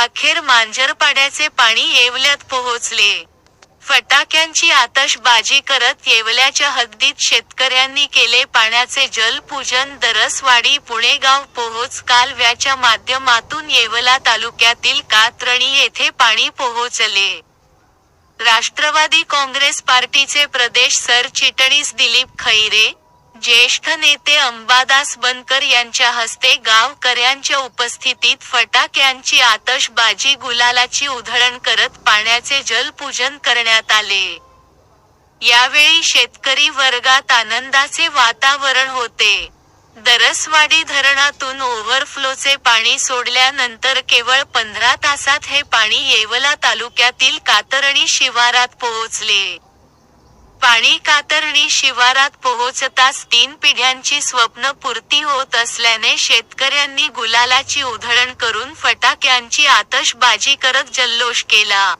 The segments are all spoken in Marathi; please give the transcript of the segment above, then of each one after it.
अखेर मांजरपाड्याचे पाणी येवल्यात पोहोचले. फटाक्यांची आतषबाजी करत येवल्याच्या हद्दीत शेतकऱ्यांनी केले पाण्याचे जलपूजन दरसवाडी पुणेगाव पोहोच कालव्याच्या माध्यमातून येवला तालुक्यातील कात्रणी येथे पाणी पोहोचले. राष्ट्रवादी काँग्रेस पार्टीचे प्रदेश सरचिटणीस दिलीप खैरे ज्येष्ठ नेते अंबादास बनकर यांच्या हस्ते गावकऱ्यांच्या उपस्थितीत फटाक्यांची आतषबाजी गुलालाची उधळण करत पाण्याचे जलपूजन करण्यात आले. यावेळी शेतकरी वर्गात आनंदाचे वातावरण होते. दरसवाडी धरणातून ओव्हरफ्लोचे पाणी सोडल्यानंतर केवळ पंधरा तासात हे पाणी येवला तालुक्यातील कातरणी शिवारात पोहोचले. पाणी कातरणी शिवारात पोहोचताच तीन पिढ्यांची स्वप्न पूर्ती होत असल्याने शेतकऱ्यांनी गुलालाची उधळण करून फटाक्यांची आतषबाजी करत जल्लोष केला.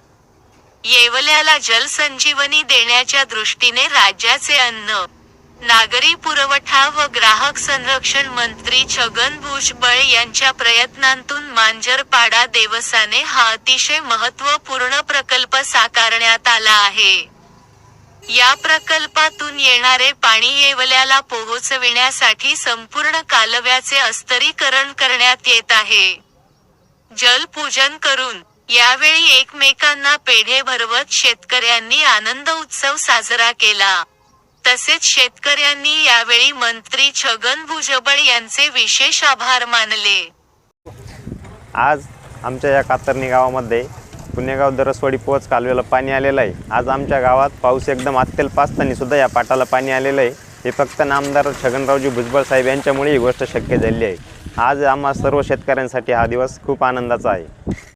येवल्याला जलसंजीवनी देण्याच्या दृष्टीने राज्याचे अन्न नागरी पुरवठा व ग्राहक संरक्षण मंत्री छगन भुजबळ यांच्या प्रयत्नांतून मांजरपाडा देवसाने हा अतिशय महत्त्वपूर्ण प्रकल्प साकारण्यात आला आहे. या प्रकल्पातून येणारे पाणी येवल्याला पोहोचविण्यासाठी संपूर्ण कालव्याचे अस्तरीकरण करण्यात येत आहे. जलपूजन करून यावेळी एकमेकांना पेढे भरवत शेतकऱ्यांनी आनंद उत्सव साजरा केला. तसेच शेतकऱ्यांनी यावेळी मंत्री छगन भुजबळ यांचे विशेष आभार मानले. आज आमच्या या कातरणी गावामध्ये पुणेगाव दरसवाडी पोच कालव्याला पाणी आलेलं आहे. आज आमच्या गावात पाऊस एकदम आत्तेल असताना सुद्धा या पाटाला पाणी आलेलं आहे. हे फक्त नामदार छगनरावजी भुजबळ साहेब यांच्यामुळे ही गोष्ट शक्य झाली आहे. आज आम्हा सर्व शेतकऱ्यांसाठी हा दिवस खूप आनंदाचा आहे.